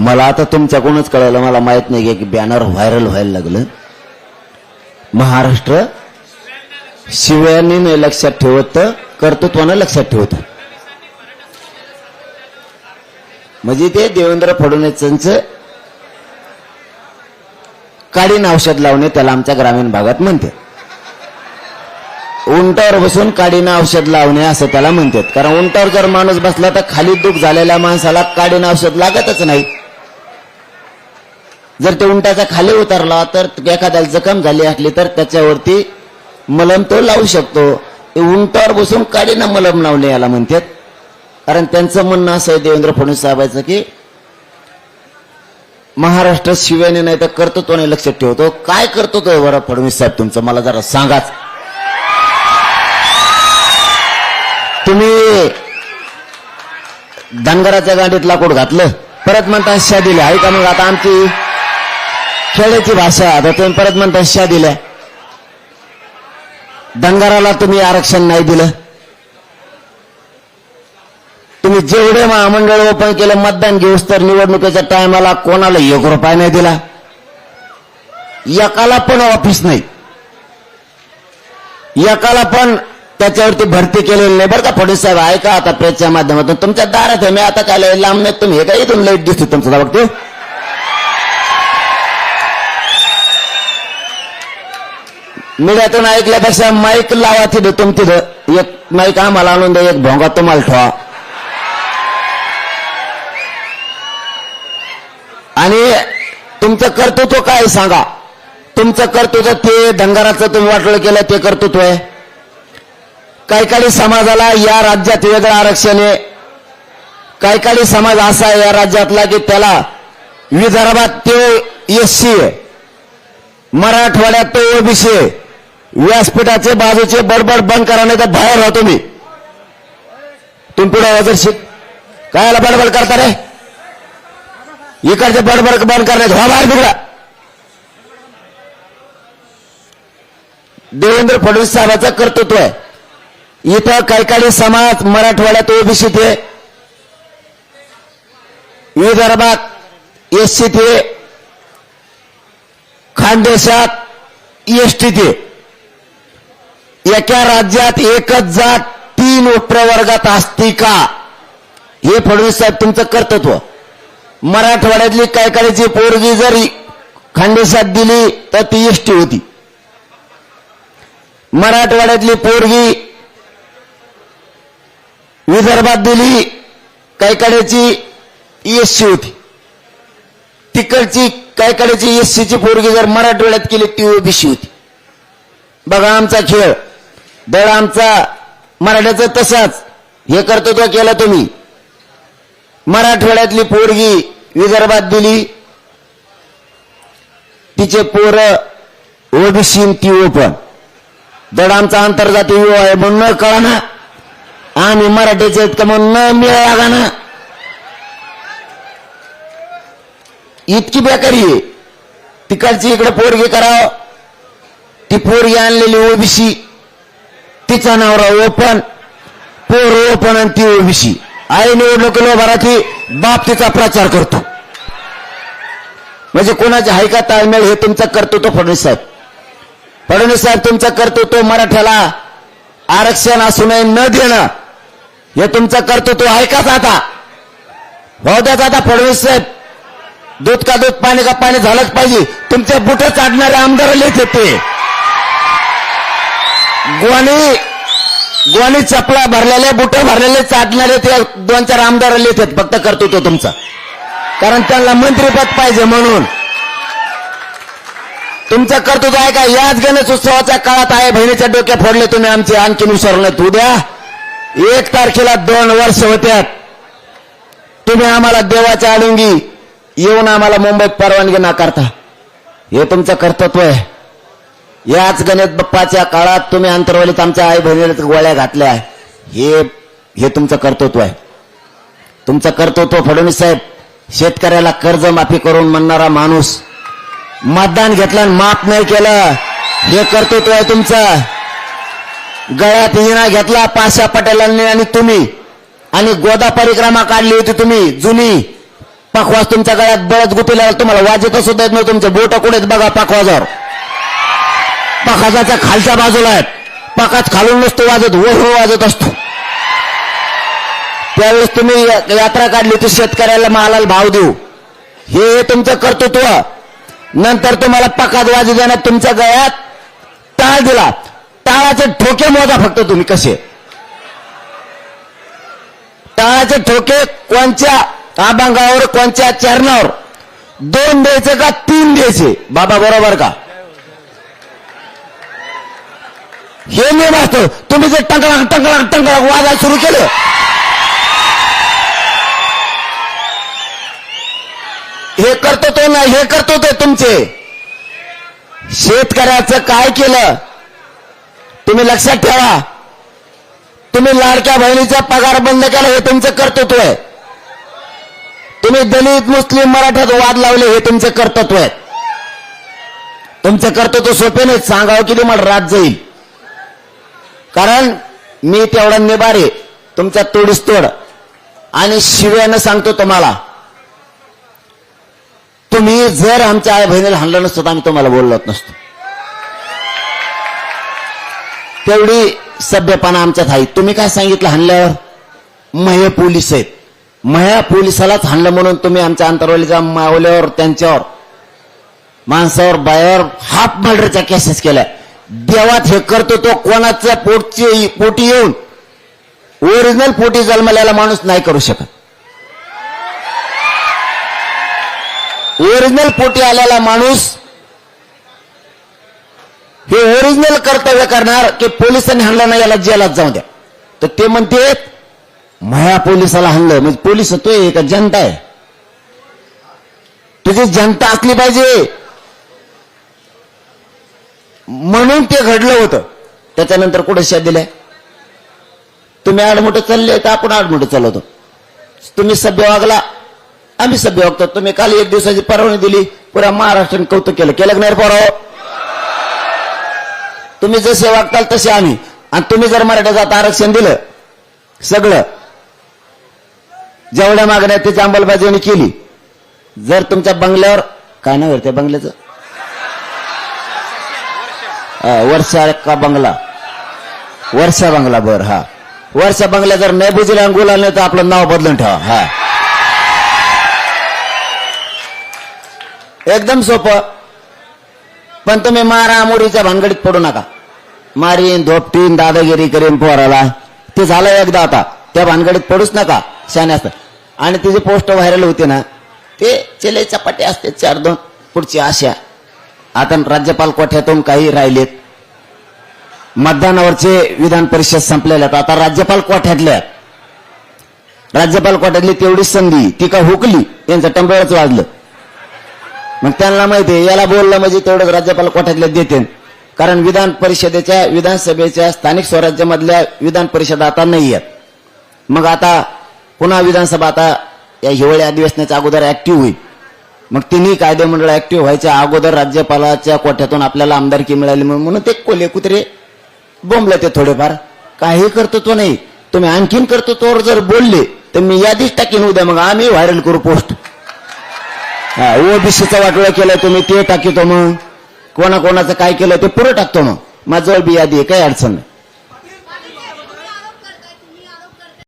मला आता तुमच्याकडूनच कळलं मला माहीत नाही की बॅनर व्हायरल व्हायला लागलं. महाराष्ट्र शिव्याने लक्षात ठेवत कर्तृत्वानं लक्षात ठेवत. म्हणजे ते देवेंद्र फडणवीस काडीन औषध लावणे त्याला आमच्या ग्रामीण भागात म्हणते. उंटावर बसून काडीनं औषध लावणे असं त्याला म्हणतात. कारण उंटावर जर माणूस बसला तर खाली दुख झालेल्या माणसाला काडीनं औषध लागतच नाही. जर ते उंटाचा खाली उतरला तर एखाद्याला जखम झाली असली तर त्याच्यावरती मलम तो लावू शकतो. उंटावर बसून काडीनं मलम लावणे याला म्हणतात. कारण त्यांचं म्हणणं असं आहे देवेंद्र फडणवीस साहेबांचं की महाराष्ट्र शिव्याने नाही तर कर्तृत्वाने लक्षात ठेवतो. काय करतो तो बरं फडणवीस साहेब तुमचं? मला जरा सांगाच. तुम्ही धनगराच्या गाडीत लाकूड घातलं परत म्हणता शा आहे का मग आता आमची खेड्याची भाषा आता तुम्ही परत म्हणता शा दिल्या. दंगाराला तुम्ही आरक्षण नाही दिलं. तुम्ही जेवढे महामंडळ ओपन केलं मतदान घेऊस तर निवडणुकीच्या टायमाला कोणाला एक रुपया नाही दिला. एकाला पण ऑफिस नाही. एकाला पण त्याच्यावरती भरती केलेली नाही. बरं का फडणवीस साहेब ऐका आता प्रेसच्या माध्यमातून. तुमच्या दारात आहे मी आता काय लांब नाही तुम्ही हे काय इथून लाइट दिसते तुमचं बघते मीडियातून ऐकल्यापेक्षा माईक लावा तिथं तुम तिथं. एक माईक आम्हाला आणून द्या एक भोंगा तुम्हाला ठेवा. आणि तुमचं कर्तृत्व काय सांगा? तुमचं कर्तृत्व ते धंगाराचं तुम्ही वाटलं केलं ते कर्तृत्व आहे. काही काही समाजाला या राज्यात वेगळं आरक्षण आहे. काही काही समाज असा आहे या राज्यातला की त्याला विदर्भात तो एससी आहे. मराठवाड्यात तो ओबीसी आहे. व्यासपीठाचे बाजूचे बडबड बंद करा नाही तर बाहेर राहतो मी तुम्ही पुढे वजरशीत कायला बडबड करता रे? इकडचे बडबड बंद करण्यात हा बाहेर बिघडा देवेंद्र फडणवीस साहेबाचं कर्तृत्व आहे. इथं काही काही समाज मराठवाड्यात ओबीसीत आहे विदर्भात एससीत आहे खानदेशात एसटीत आहे एका राज्यात एकच जात तीन प्रवर्गात असती का? हे फडणवीस साहेब तुमचं कर्तृत्व. मराठवाड्यातली काय करायची पोरगी जर खांडेसात दिली तर ती एसटी होती. मराठवाड्यातली पोरगी विदर्भात दिली काय कडेची एससी होती. तिकडची काय कडेची एससीची पोरगी जर मराठवाड्यात केली ती ओबीसी होती. बघा आमचा खेळ. दळ आमचा मराठ्याचं तसाच. हे कर्तृत्व केलं तुम्ही. मराठवाड्यातली पोरगी विदर्भात दिली. तिचे पोर ओबीसी ती ओपन. दड आमचा आंतरजातीय विवाह आहे म्हणून कळा ना आम्ही मराठीचे आहेत का म्हणून न मिळाला ना इतकी बेकारी आहे. तिकडची इकडे पोरगी करावं. ती पोरगी आणलेली ओबीसी. तिचा नवरा ओपन पोर ओपन आणि ती ओबीसी. आई निवडणुकीला भराती बाप तिचा प्रचार करतो. म्हणजे कोणाचे हाय का ताळमेळ हे तुमचं कर्तृत्व फडणवीस साहेब. फडणवीस साहेब तुमचं कर्तृत्व मराठ्याला आरक्षण असू नये न देणं हे तुमचं कर्तृत्व आहे काच आता भाऊ आता फडणवीस साहेब दूध का दूध पाणी का पाणी झालंच पाहिजे. तुमचे बुट चाडणारे आमदार लिहित होते गोवानी गोणी चपला भरलेले बुट भरलेले चाटणारे ते दोन चार आमदार लिहित फक्त कर्तृत्व तुमचा. कारण त्यांना मंत्रीपद पाहिजे म्हणून. तुमचं कर्तृत्व आहे का? याच गणेश उत्सवाच्या काळात आहे बहिणीच्या डोक्या फोडले तुम्ही आमचे आणखीन विसरलं उद्या एक तारखेला दोन वर्ष होत्यात तुम्ही आम्हाला देवाच्या आडुंगी येऊन आम्हाला मुंबईत परवानगी नाकारता. हे तुमचं कर्तृत्व आहे. याच गणेश बाप्पाच्या काळात तुम्ही अंतरवलीत आमच्या आई बहिणीला गोळ्या घातल्या. हे हे तुमचं कर्तृत्व आहे. तुमचं कर्तृत्व फडणवीस साहेब शेतकऱ्याला कर्जमाफी करून म्हणणारा माणूस. मतदान घेतलं आणि माफ नाही केलं. हे कर्तृत्व आहे तुमचं. गळ्यात हिना घेतला पाशा पटेलांनी आणि तुम्ही. आणि गोदा परिक्रमा काढली होती तुम्ही जुनी. पाखवाज तुमच्या गळ्यात बळच लागला तुम्हाला वाजत सुद्धा येत नाही तुमचे बोट कुठेच बघा पखवाजावर. पाखाजाच्या खालच्या बाजूला आहेत. पखाज खालून नसतो वाजत वर वाजत असतो. त्यावेळेस तुम्ही यात्रा काढली होती शेतकऱ्याला मालाला भाव देऊ. हे तुमचं कर्तृत्व. नंतर तुम्हाला पकात वाजू देण्यात तुमच्या गळ्यात टाळ दिला. टाळाचे ठोके मोजा फक्त तुम्ही कसे. टाळाचे ठोके कोणत्या अभंगावर कोणत्या चरणावर. दोन द्यायचे का तीन द्यायचे? बाबा बरोबर का? हे नियम असतो तुम्ही जे टंकळा टंकळा टंकळा वाजायला सुरू केलं. हे करतो तो ना हे करतो ते तुमचे. शेतकऱ्याचं काय केलं? तुम्ही लक्षात ठेवा. तुम्ही लाडक्या बहिणीचा पगार बंद केला हे तुमचं कर्तृत्व आहे. तुम्ही दलित मुस्लिम मराठ्यात वाद लावले हे तुमचं कर्तृत्व आहे. तुमचं कर्तृत्व सोपे नाही सांगावं की तुम्हाला रात जाईल. कारण मी तेवढा निबारे तुमच्या तोडीस तोड. आणि शिव्यानं सांगतो तुम्हाला तुम्ही जर आमच्या आई बहिणीला हाणलं नसतं तर आम्ही तुम्हाला बोललो नसतो. तेवढी सभ्यपणा आमच्यात आहे. तुम्ही काय सांगितलं हाणल्यावर? महे पोलीस आहेत. मह्या पोलिसालाच हाणलं म्हणून तुम्ही आमच्या अंतरवलीच्या मावल्यावर त्यांच्यावर माणसावर बायावर हाफ मर्डरच्या केसेस केल्या. देवात हे करतो तो कोणाच्या पोटची पोटी येऊन ओरिजिनल पोटी जन्मलेला माणूस नाही करू शकत. ओरिजिनल पोटी आलेला माणूस हे ओरिजिनल कर्तव्य करणार की पोलिसांनी हाणलं नाही याला जेलात जाऊ द्या. तर ते म्हणते माया पोलिसाला हाणलं. म्हणजे पोलीस तो का जनता आहे? तुझी जनता असली पाहिजे. म्हणून ते घडलं होतं. त्याच्यानंतर कुठे शेत दिलंय? तुम्ही आडमोठे चालले तर आपण आडमोठे चालवतो. तुम्ही सभ्य वागला आम्ही सभ्य वागतो. तुम्ही काल एक दिवसाची परवानगी दिली पुऱ्या महाराष्ट्राने कौतुक केलं. केलं की नाही परवा तुम्ही जसे वागताल तसे आम्ही. आणि तुम्ही जर मराठ्याचं आरक्षण दिलं सगळं जेवढ्या मागण्या त्याची अंमलबजावणी केली. जर तुमच्या बंगल्यावर काय नाव त्या बंगल्याचं? हा, वर्षा का बंगला? वर्षा बंगला बर हा. वर्षा बंगला जर नाही बुजीला अंगुल आलं तर आपलं नाव बदलून ठेवा हा. एकदम सोपं. पण तुम्ही मारा मोडीच्या भानगडीत पडू नका. मारीन धोपटीन दादागिरी करीन पोराला. ते झालं एकदा आता. त्या भानगडीत पडूच नका शाने आणि तिची पोस्ट व्हायरल होते ना ते चिले चपाटे असते चार दोन पुढची आशा. आता राज्यपाल कोठ्यातून काही राहिलेत? मतदानावरचे विधान परिषद संपलेल्या आहेत. आता राज्यपाल कोठ्यातल्या राज्यपाल कोठ्यातली तेवढीच संधी ती का हुकली यांचं टंबळच वाजलं. मग त्यांना माहिती आहे याला बोललं म्हणजे तेवढंच राज्यपाल कोठ्यातल्या देते कारण विधान परिषदेच्या विधानसभेच्या स्थानिक स्वराज्यामधल्या विधान परिषद आता नाही आहेत. मग आता पुन्हा विधानसभा आता या हिवाळी अधिवेशनाच्या अगोदर ऍक्टिव्ह होईल. मग तिन्ही कायदेमंडळ ऍक्टिव्ह व्हायच्या अगोदर राज्यपालाच्या कोठ्यातून आपल्याला आमदारकी मिळाली म्हणून म्हणून ते कोले कुत्रे बोंबले ते थोडेफार. काही कर्तृत्व नाही. तुम्ही आणखीन कर्तृत्वावर जर बोलले तर मी यादीच टाकीन उद्या. मग आम्ही व्हायरल करू पोस्ट हा ओबीसीचा वाटोळा केला तुम्ही ते टाकितो मग. कोणाकोणाचं काय केलं ते पुरं टाकतो मग. माझं बी यादी आहे काही अडचण नाही.